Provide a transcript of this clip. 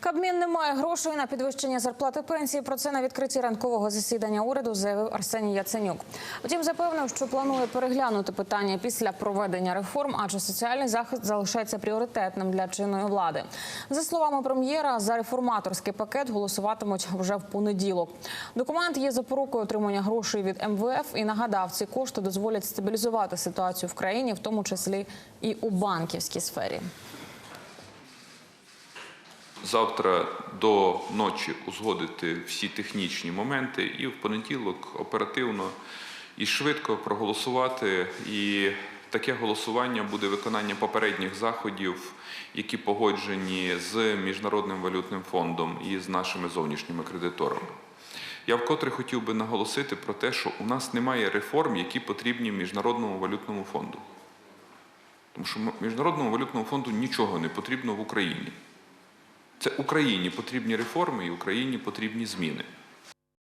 Кабмін не має грошей на підвищення зарплати пенсії. Про це на відкритті ранкового засідання уряду заявив Арсеній Яценюк. Втім, запевнив, що планує переглянути питання після проведення реформ, адже соціальний захист залишається пріоритетним для чинної влади. За словами прем'єра, за реформаторський пакет голосуватимуть вже в понеділок. Документ є запорукою отримання грошей від МВФ і нагадав, ці кошти дозволять стабілізувати ситуацію в країні, в тому числі і у банківській сфері. Завтра до ночі узгодити всі технічні моменти і в понеділок оперативно і швидко проголосувати. І таке голосування буде виконання попередніх заходів, які погоджені з Міжнародним валютним фондом і з нашими зовнішніми кредиторами. Я вкотре хотів би наголосити про те, що у нас немає реформ, які потрібні Міжнародному валютному фонду. Тому що Міжнародному валютному фонду нічого не потрібно в Україні. Це Україні потрібні реформи і Україні потрібні зміни.